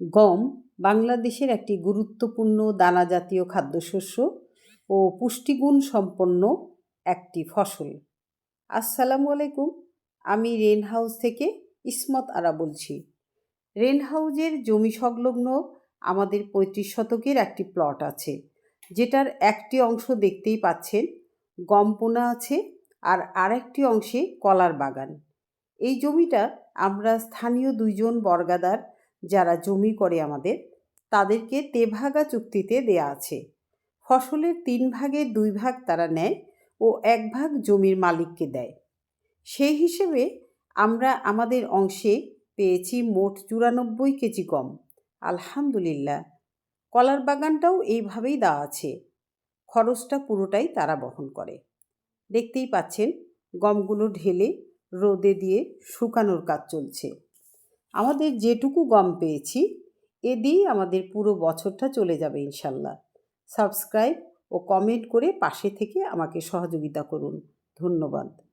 গম বাংলাদেশের একটি গুরুত্বপূর্ণ দানা জাতীয় খাদ্যশস্য ও পুষ্টিগুণ সম্পন্ন একটি ফসল। আসসালামু আলাইকুম, আমি রেন হাউস থেকে ইসমত আরা বলছি। রেন হাউজের জমি সংলগ্ন আমাদের পঁয়ত্রিশ শতকের একটি প্লট আছে, যেটার একটি অংশ দেখতেই পাচ্ছেন, গম পোনা আছে আর আরেকটি অংশে কলার বাগান। এই জমিটা আমরা স্থানীয় দুইজন বর্গাদার যারা জমি করে আমাদের, তাদেরকে তেভাগা চুক্তিতে দেয়া আছে। ফসলের তিন ভাগের দুই ভাগ তারা নেয় ও এক ভাগ জমির মালিককে দেয়। সেই হিসেবে আমরা আমাদের অংশে পেয়েছি মোট চুরানব্বই কেজি গম। আলহামদুলিল্লাহ, কলার বাগানটাও এইভাবেই দেওয়া আছে। খরচটা পুরোটাই তারা বহন করে। দেখতেই পাচ্ছেন, গমগুলো ঢেলে রোদে দিয়ে শুকানোর কাজ চলছে। আমাদের যেটুকু গম পেয়েছি, এ দিয়েই আমাদের পুরো বছরটা চলে যাবে ইনশাল্লাহ। সাবস্ক্রাইব ও কমেন্ট করে পাশে থেকে আমাকে সহযোগিতা করুন। ধন্যবাদ।